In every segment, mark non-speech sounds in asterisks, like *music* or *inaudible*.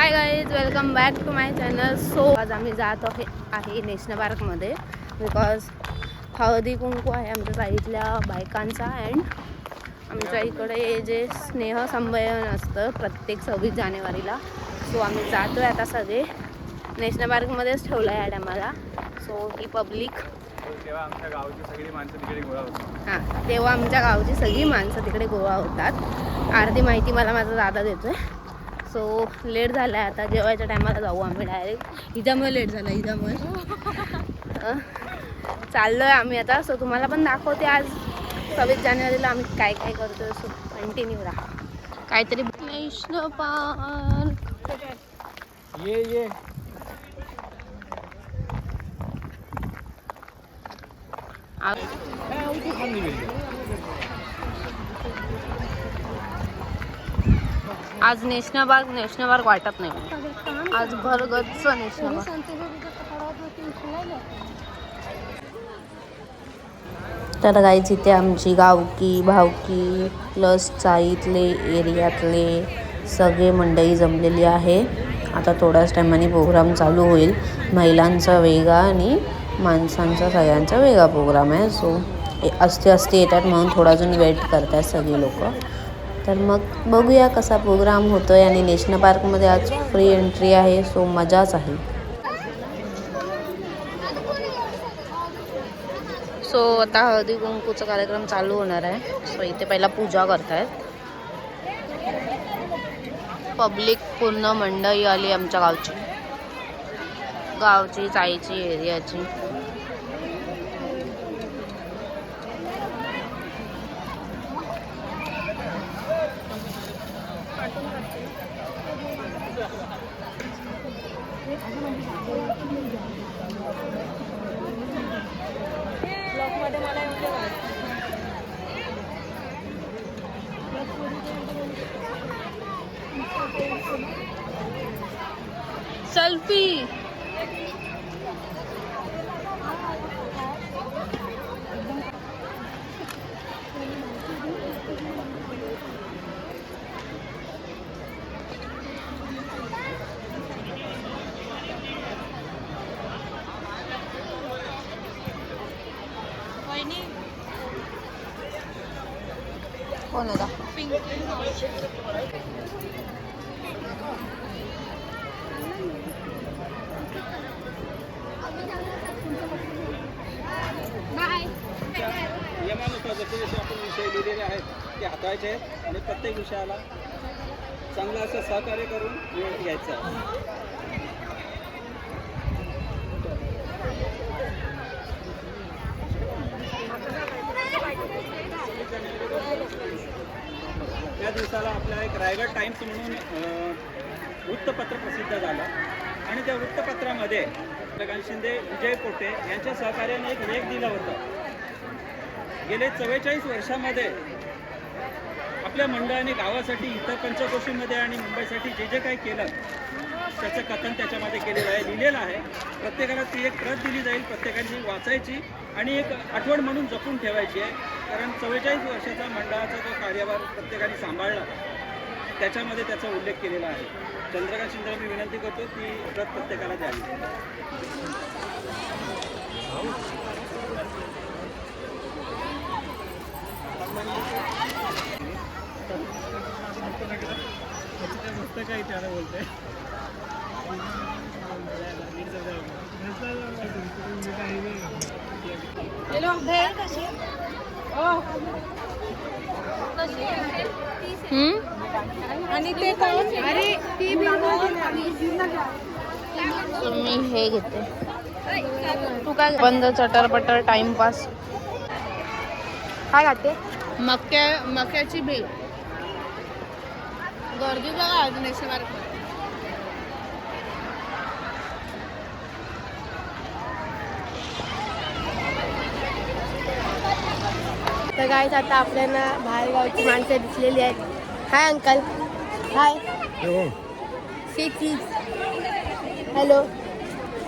Hi guys welcome back to my channel so आज आम्ही जात आहे आहे नॅशनल पार्कमध्ये बिकॉज हळदी कुंकू आहे आमच्या साईडल्या बायकांचा अँड आमच्या इकडे जे स्नेह संमेलन असतं प्रत्येक सव्वीस जानेवारीला. सो आम्ही जातो आहे आता सगळे. नॅशनल पार्कमध्येच ठेवलं आहे आम्हाला. सो ही पब्लिक तेव्हा आमच्या गावची सगळी माणसं तिकडे गोळा होती हां तेव्हा आमच्या गावची सगळी माणसं तिकडे गोळा होतात. अर्धी माहिती मला माझा दादा देतोय. सो लेट झाला आहे आता. जेवायच्या टायमाला जाऊ आम्ही डायरेक्ट हिच्यामुळे लेट झाला हिच्यामुळे अं, चाललो आहे आम्ही आता. सो तुम्हाला पण दाखवते आज. सव्वीस जानेवारीला आम्ही काय काय करतो सो कंटिन्यू राहा. काहीतरी नॅशनल पार्क. ये ये. आज नॅशनल पार्क नॅशनल पार्क वाटत नाही आज भरगच्च नॅशनल पार्क तर गाईच इथे आमची गावकी भावकी प्लस चाळीतले एरियातले सगळे मंडळी जमलेली आहे. आता थोड्याच टायमाने प्रोग्राम चालू होईल. महिलांचा वेगळा आणि माणसांचा सगळ्यांचा वेगळा प्रोग्राम आहे. सो असते असते येतात म्हणून थोडा अजून वेट करतात सगळे लोक. तर मग बघूया कसा प्रोग्राम होतो आहे आणि नॅशनल पार्कमध्ये आज फ्री एंट्री आहे सो मजाच आहे. सो आता हळदी कुंकूचा कार्यक्रम चालू होणार आहे. सो इथे पहिला पूजा करतायत. पब्लिक पूर्ण मंडळी आली आमच्या गावची. गावची चाईची एरियाची. सेल्फी. जसे जसे आपण विषय लिहिलेले आहेत ते हाताळायचे आहेत आणि प्रत्येक विषयाला चांगलं असं सहकार्य करून वेळ घ्यायचा या दिवसाला आपला एक रायगड टाइम्स म्हणून वृत्तपत्र प्रसिद्ध झालं. आणि त्या वृत्तपत्रामध्ये चंद्रकांत शिंदे विजय पोटे यांच्या सहकार्याने एक लेख दिला होता. गेले चव्वेचाळीस वर्षामध्ये आपल्या मंडळाने गावासाठी इतर पंचकोशीमध्ये आणि मुंबईसाठी जे जे काही केलं त्याचं कथन त्याच्यामध्ये केलेलं आहे लिहिलेलं आहे. प्रत्येकाला ती एक प्रत दिली जाईल प्रत्येकाने वाचायची आणि एक आठवण म्हणून जपून ठेवायची आहे. कारण चव्वेचाळीस वर्षाचा मंडळाचा जो कार्यभार प्रत्येकाने सांभाळला त्याच्यामध्ये त्याचा उल्लेख केलेला आहे. चंद्रकांत शिंदे मी विनंती करतो की प्रत प्रत्येकाला द्यावी पुस्तक आहे त्याला बोलते आणि ते अरे मी हे घेते. तू काय बंद चटर पटर टाइमपास काय खाते मक्या मक्याची भेळ. गर्दी बघा अजून एकशे बारा तर गाईच आता आपल्याला बाहेरगावची माणसं दिसलेली आहेत. हाय अंकल हाय शी चीज़ हॅलो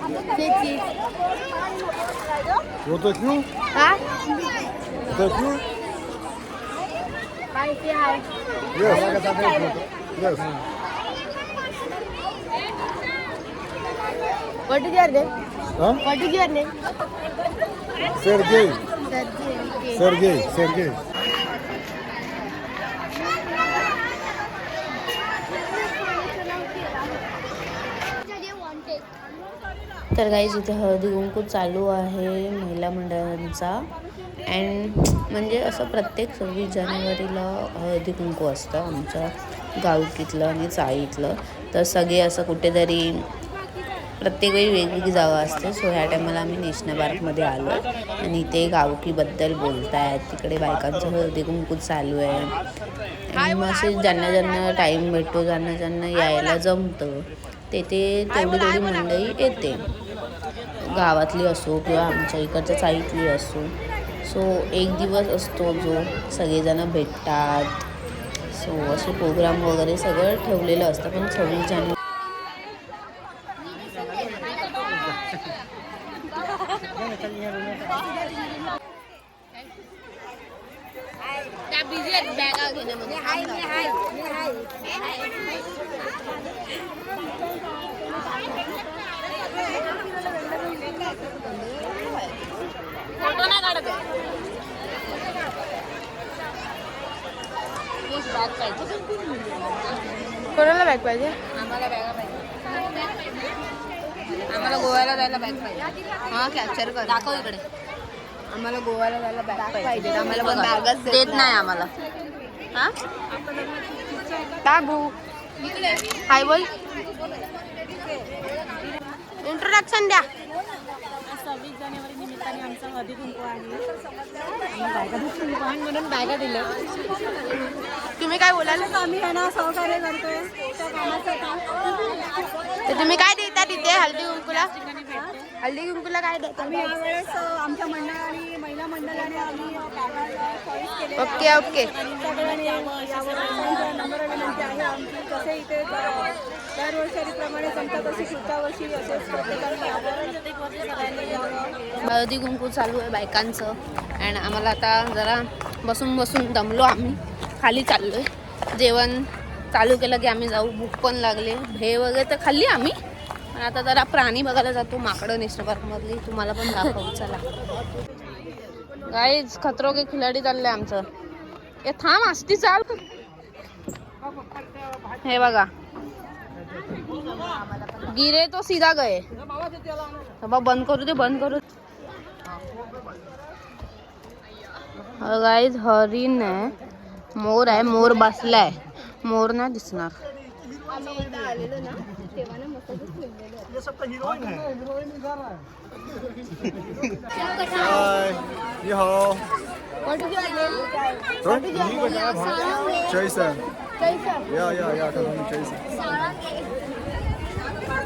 शी चीज़ वो तो क्यों हा तो क्यों hi hi yes What is your name? Huh? What is your name? Sergey. Sergey. Sergey. Sergey. तर गाईज इथे हळदी कुंकू चालू आहे महिला मंडळांचा. अँड म्हणजे असं प्रत्येक सव्वीस जानेवारीला हळदी कुंकू असतं आमच्या गावकीतलं आणि चाळीतलं. तर सगळे असं कुठेतरी प्रत्येक वेळी वेगवेगळी जागा असते. सो ह्या टायमाला आम्ही नॅशनल पार्कमध्ये आलो. आणि इथे गावकीबद्दल बोलत आहेत तिकडे बायकांचं हळदी कुंकू चालू आहे. आणि मग असे ज्यांना ज्यांना टाईम भेटतो ज्यांना ज्यांना यायला जमतं तेथे तेवढी तेवढी मंडळी येते. गावातली असो किंवा आमच्या इकडच्या चाळीतली असो. सो एक दिवस असतो जो सगळेजणं भेटतात. सो असे प्रोग्राम वगैरे सगळं ठेवलेलं असतं. पण सव्वीस जानेवारी त्या बिझी आहेत बॅगा घेण्यामध्ये फोटो नाही काढत बॅग पाहिजे कोणाला बॅग पाहिजे? आम्हाला बॅगा पाहिजे. आम्हाला गोव्याला जायला बॅग पाहिजे. हा कॅप्चर कर. दाखव इकडे. आम्हाला गोव्याला जायला बॅग पाहिजे. आम्हाला पण बॅगच देत नाही. आम्हाला. हा? बाबू हाय बोल. इंट्रोडक्शन द्या. सव्वीस जानेवारी निमित्ताने आमचा हळदी कुंकू आहे. म्हणून बॅगा दिल्या. तुम्ही काय बोलाल आम्ही यांना सहकार्य करतोय. तर तुम्ही काय देता तिथे हळदी कुंकूला? हळदी कुंकूला काय देता? आम्ही यावेळेस आमच्या मंडळ आणि महिला मंडळाने आम्ही ओके ओके. विनंती आहे. आमची इथे हळदी कुंकू चालू आहे बायकांचं. अँड आम्हाला आता जरा बसून बसून दमलो आम्ही. खाली चाललो आहे जेवण चालू केलं की आम्ही जाऊ. भूक पण लागले. भे वगैरे तर खाल्ली आम्ही. पण आता जरा प्राणी बघायला जातो. माकडं नेशनल पार्कमधली. तुम्हाला पण दाखवू. चला. गाईज खतरो के खिलाडी चाललंय आमचं. ए थांब असती चाल. हे बघा. गिरे तो सीधा गए बाबा बंद करू दे बंद करू गाईज हरिण आहे मोर आहे मोर बसलाय मोर नाही दिसणार Hi. 你好。Sorry? Jason.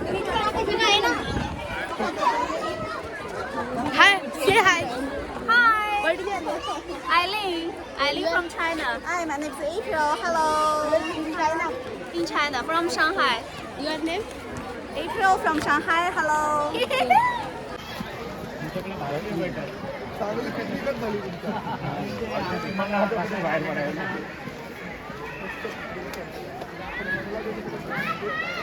Hi, say hi. Hi. Where did you Eileen. Eileen from China. Hi, my name is April. Hello. In China. In China, from Shanghai. Your name? April from Shanghai. Hello. *laughs*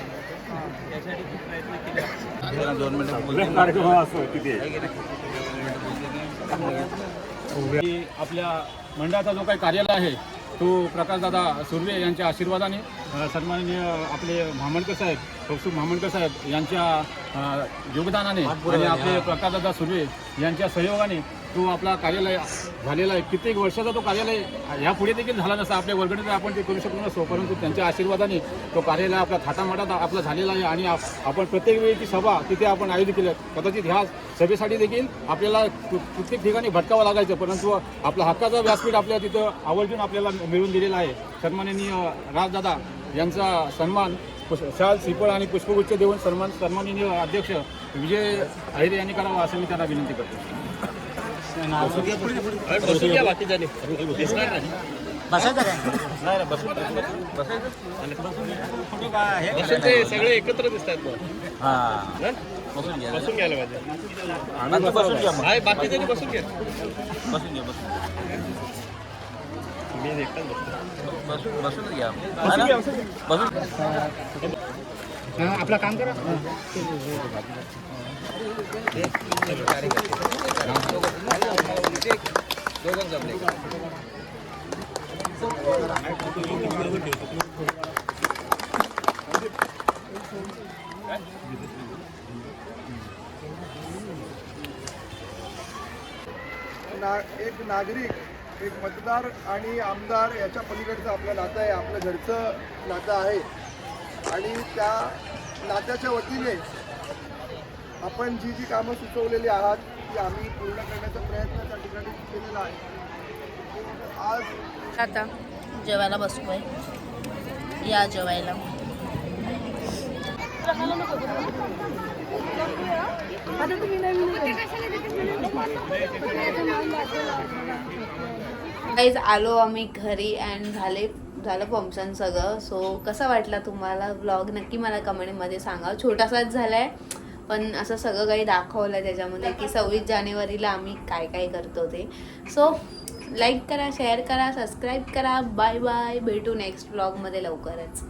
आपल्या मंडळाचा जो काही कार्यालय आहे तो प्रकाशदादा सुर्वे यांच्या आशीर्वादाने सन्माननीय आपले महामंडकर साहेब कौस्तुभ महामंडकर साहेब यांच्या योगदानाने आणि आपले प्रकाशदादा सुर्वे यांच्या सहयोगाने तो आपला कार्यालय झालेला आहे कित्येक वर्षाचा तो कार्यालय यापुढे देखील झाला नसता. आपल्या वर्गणीत आपण ते करू शकलो नसतो परंतु त्यांच्या आशीर्वादाने तो कार्यालय आपला थाटामाटात आपला झालेला आहे आणि आप- आपण प्रत्येक वेळी सभा तिथे आपण आयोजित केल्या कदाचित ह्या सभेसाठी देखील आपल्याला कित्येक ठिकाणी भटकावं लागायचं परंतु आपला हक्काचा व्यासपीठ आपल्या तिथं आवर्जून आपल्याला मिळून दिलेला आहे. सन्माननीय राजदादा यांचा सन्मान शाल श्रीफळ आणि पुष्पगुच्छ देऊन सन्मान सन्माननीय अध्यक्ष विजय अहिरे यांनी करावा असं मी त्यांना विनंती करतो. सगळे एकत्र दिसतात बसून घ्यायला पाहिजे बाकी तरी बसून घ्या. मी एकटाच बसतो बसून घ्या आपलं काम करा ना एक नागरिक एक मतदार आणि आमदार याच्या पलीकडचं आपलं नातं आहे आपलं घरचं नातं आहे. आणि त्या नात्याच्या वतीने आपण जी जी कामं सुचवलेली आहात ती आम्ही पूर्ण करण्याचा प्रयत्न त्या ठिकाणी केलेला आहे. आज आता जेवायला बसतोय या जेवायला. काहीच आलो आम्ही घरी अँड झाले झालं फंक्शन सगळं. सो कसं वाटलं तुम्हाला ब्लॉग नक्की मला कमेंटमध्ये सांगा. छोटासाच झाला आहे पण असं सगळं काही दाखवलं त्याच्यामध्ये की सव्वीस जानेवारीला आम्ही काय काय करतो ते. सो लाईक करा शेअर करा सबस्क्राईब करा. बाय बाय भेटू नेक्स्ट ब्लॉगमध्ये लवकरच.